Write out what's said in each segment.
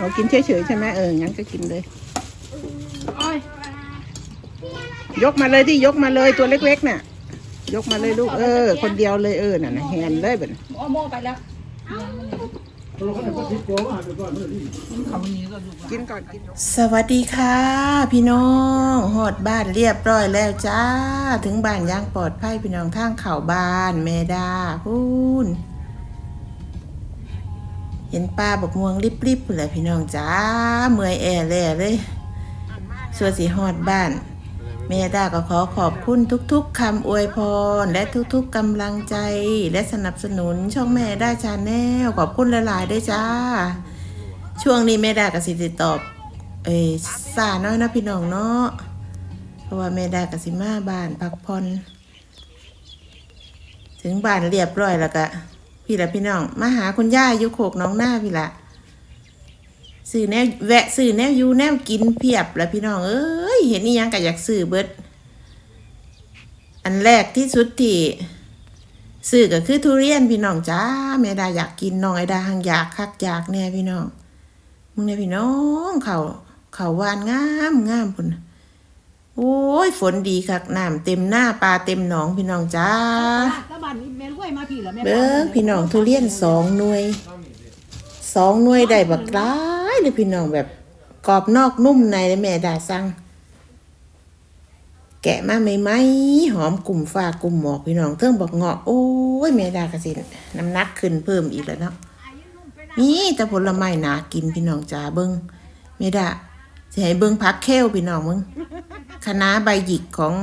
เรากินเฉยๆใช่ไหมเอองั้นก็กินเลยโอ้ยยกมาเลยที่ยกมาเลยตัวเล็กๆน่ะ ยกมาเลยลูกเออ คนเดียวเลยเออน่ะนะแฮนเลยแบบโอโมไปแล้วเขาวันนี้ก็ดูกินก่อนกินสวัสดีค่ะ พี่น้องหอดบ้านเรียบร้อยแล้วจ้า ถึงบ้านย่างปลอดภัยพี่น้องทางเข่าบ้านเมดาพูน เห็นป้าบอกม่วงริบๆเลยพี่น้องจ้าเมื่อยแอแล่เลยส่วนสีหอดบ้านเมดาก็ขอขอบคุณทุกๆคำอวยพร และทุกๆกำลังใจ และสนับสนุนช่องแม่ได้ชาแนลขอบคุณหลายๆด้วยจ้า ช่วงนี้แม่ดากับสิติตอบ เอ้สาน้อยนะพี่น้องเนาะเพราะว่าแม่ดากับสิมาบ้านพักผ่อนถึงบ้านเรียบร้อยแล้วก็ พี่ละพี่น้องมาหาคุณย่าอยู่โขกน้องหน้าพี่ละซื้อแนวแวะซื้อแนวยูแนวกินเพียบแล้วพี่น้องเอ้ยเห็นนี่ยังก็อยากซื้อเบิดอันแรกที่สุดที่ซื้อก็คือทุเรียนพี่น้องจ้าแม่ดาอยากกินน้องไอดาหังอยากคักอยากแน่พี่น้องมึงเนี่ยพี่น้องเขาเขาวานงามงามพุ่น โอ้ย ฝนดีคักน้ำเต็มหน้าปลาเต็มหนองพี่น้องจ้าแล้วบ้านนี้แม่ห้วยมาพี่เหรอแม่เบิ้งพี่น้องทุเรียนสองหน่วยสองหน่วยได้บักร้ายเลยพี่น้องแบบกรอบนอกนุ่มในเลยแม่ดาสั่งแกะมาใหม่ๆหอมกลุ่มฟ้ากลุ่มหมอกพี่น้องเทิงบอกเงาะโอ้ยแม่ดากระสิน้ำหนักขึ้นเพิ่มอีกแล้วเนาะนี่แต่ผลไม้หนากินพี่น้องจ๋าเบิงไม่ได้จะให้เบิงพักแค้วพี่น้องมึง คณะใบหยิกของ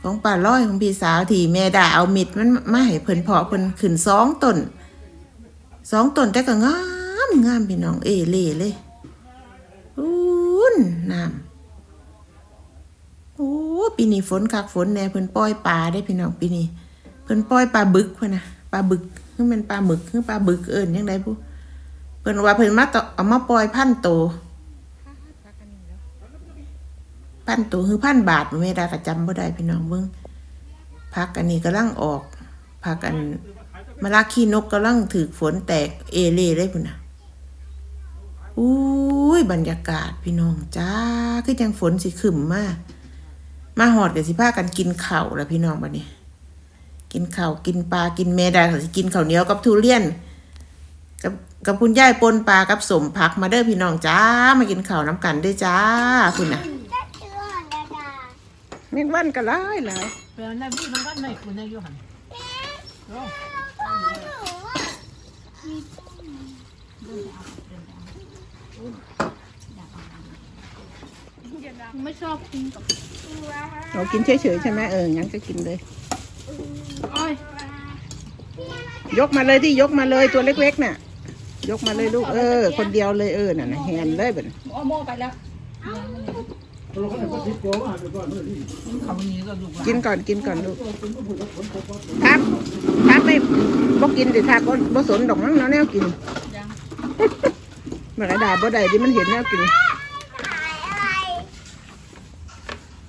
ของป่าร้อยของพี่สาวที่แม่ดาเอามิดมันมาให้เพิ่นเพาะเพิ่นขึ้นสองต้นสองต้นแต่ก็งามงามพี่น้องเอเล่เลยอุ้นน้ำโอ้ปีนี้ฝนคักฝนแน่เพิ่นปล่อยปลาได้พี่น้องปีนี้เพิ่นปล่อยปลาบึกเพิ่นนะปลาบึกคือมันปลาหมึกคือปลาบึกเอิ้นยังไงผู้เพิ่นว่าเพิ่นมาต่อเอามาปล่อยพันโต พันโตวคือพันบาทแม่ดาก็จำบ่ได้พี่น้องเบิ่งพักอันนี้กำลังออกพักอันมะลาขี้นกกำลังถือฝนแตกเอเล่เลยพุ่นนะอุ้ยบรรยากาศพี่น้องจ้าคือจังฝนสิขึ้นมามาหอดกับสิพากันกินข้าวแล้วพี่น้องบัดนี้ กินข้าวกินปลากินเมดาเขาสิกินข้าวเหนียวกับทุเรียน กับกับคุณยายปนปลากับสมผักมาเด้อพี่น้องจ้ามากินข้าวน้ำกันด้วยจ้าคุณน่ะ เมนวันก็หลายหลายเป็นนั่นพี่มันก็ในคุณในยุหันไม่ชอบกินกับเรากินเฉยๆใช่ไหมเอองั้นก็กินเลยโอ้ยยกมาเลยที่ยกมาเลยตัวเล็กๆน่ะ ยกมาเลยลูกเออ คนเดียวเลยเออน่ะนะแฮนเลยแบบโอโมไปแล้วเขาวันนี้ ก็ดูกินก่อนกินก่อนลูกครับครับไม่บ่กินสิครับบ่บ่สนดอกมั้งเนาะแนวกินยังมันกระดาษบ่ได้ดิมันเห็นแนวกิน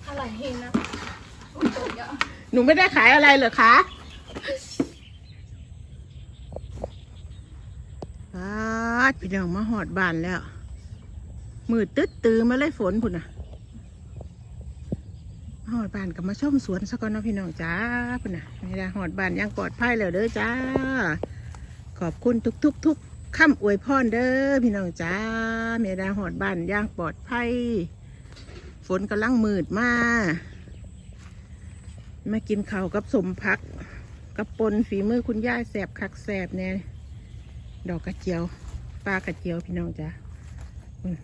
อะไรเห็นนะหนูไม่ได้ขายอะไรเหรอคะปาดพี่น้องมาหอดบ้านแล้ว มืดตึ๊ดตือมาเลยฝนพุ่นน่ะมาห อดบ้านกับมาชมสวนซะก่อนนะพี่น้องจ้าพุ่นนะนี่ละหอดบ้านยังปลอดภัยแล้วเด้อจ้า ขอบคุณทุกทุกทุกคำอวยพรเด้อพี่น้องจ้าเมดาหอดบ้านย่างปลอดภัย ฝนกำลังมืดมามากินข้าวกับสมพัก กับปนฝีมือคุณย่าแสบคักแสบเนี่ยดอกกระเจียวปลากระเจียวพี่น้องจ้ะอืม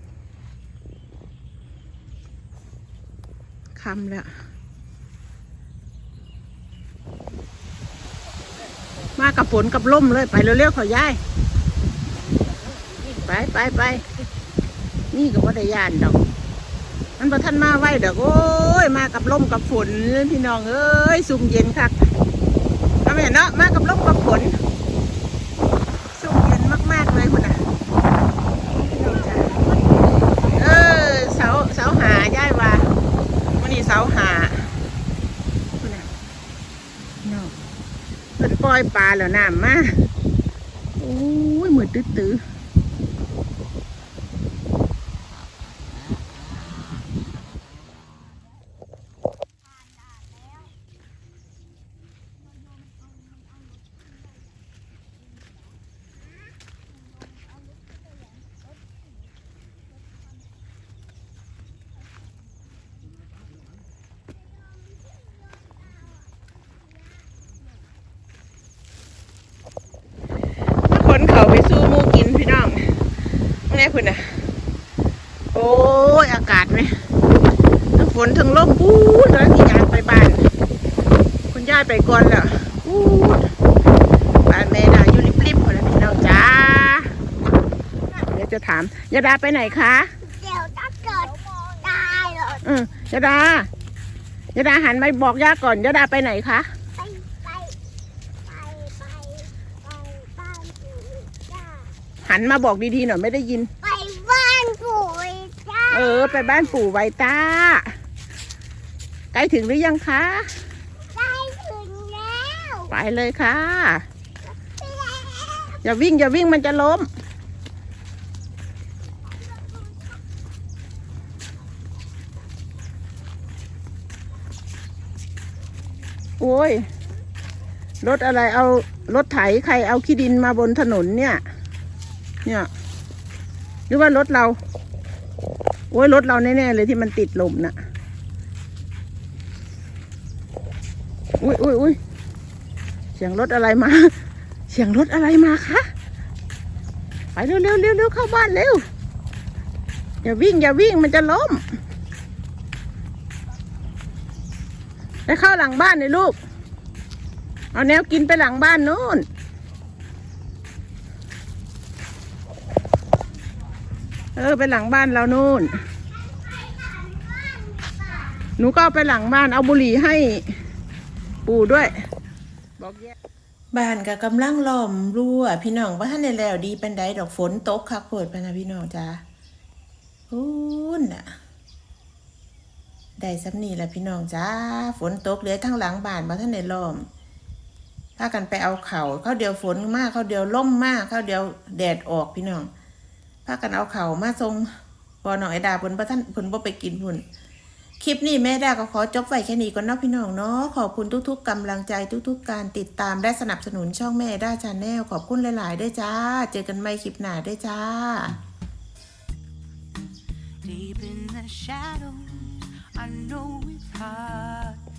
คำแล้ว มากับฝนกับล่มเลย ไปเร็วๆขอย่าย ไปไปไป นี่ก็ว่าได้ยานดอก มันประทันมาไว้เด้อโอ้ย มากับลมกับฝนพี่น้องเอ้ย ซุ่มเย็นคักทำไมเนาะ มากับลมกับฝนซุ่มเย็นมากๆเลยคุณน่ะพี่น้องจ๋าเออเสาเสาหาย่ายว่าวันนี้เสาหาคุณน่ะพี่น้องเพิ่น ปลาแล้วน้ำมาโอ้ยมืดตื้อๆ นเขาไปสู้หมูกินพี่น้องแม่คุณน่ะโอ้ยอากาศไหมทั้งฝนทั้งลมปูดแล้วที่ยางไปบ้าน คุณย่ายไปก่อนแล้วปูดบ้านแม่ดาอยู่ริบๆหมดแล้วพี่น้องจ้าเดี๋ยวจะถามยาดาไปไหนคะเดี๋ยวถ้าเกิดตายเหรออืมยาดายาดาหันมาบอกย่าก่อนยาดาไปไหนคะ ไปไปไปไปไปบ้านปู่จ้า หันมาบอกดีๆหน่อยไม่ได้ยิน ไปบ้านปู่จ้าเออ ไปบ้านปู่ไวต้าใกล้ถึงหรือยังคะได้ถึงแล้วไปเลยค่ะไปแล้วอย่าวิ่งอย่าวิ่งมันจะล้ม โอ้ย รถอะไรเอารถไถใครเอาขี้ดินมาบนถนนเนี่ย เนี่ยหรือว่ารถเรา โอ้ยรถเราแน่ๆเลยที่มันติดลมน่ะอุ้ยอุ้ยอุ้ยเสียงรถอะไรมา เสียงรถอะไรมาคะไปเร็วเร็วเร็วเร็วเข้าบ้านเร็วอย่าวิ่งอย่าวิ่งมันจะล้มไปเข้าหลังบ้านเลยลูก เอาแนวกินไปหลังบ้านนู้น เออไปหลังบ้านเรานู่น หนูก็ไปหลังบ้านเอาบุหรี่ให้ปู่ด้วย บอกแยบ้านก็กำลังล้อมรั้วพี่น้องว่าท่านในแล้วดีเป็นไดดอกฝนตกคักโพดพะนะพี่น้องจ้าพูนน่ะได้สำนีแหละพี่น้องจ้าฝนตกเหลือทั้งหลังบ้านมาท่านในล้อมพากันไปเอาเข่าเขาเดียวฝนมากเขาเดียวล่มมากเขาเดียวแดดออกพี่น้อง พากันเอาเข่ามาทรงบอหน่อยดาผลประท่านผลบ่ไปกินพุ่นคลิปนี้แม่ดาก็ขอจบไว้แค่นี้ก่อนเนาะพี่น้องเนาะขอบคุณทุกๆกำลังใจทุกๆ การติดตามและสนับสนุนช่องแม่ดาชาแนลขอบคุณหลายๆด้วยจ้า เจอกันใหม่คลิปหน้าด้วยจ้า Deep in the shadows, I know it's hard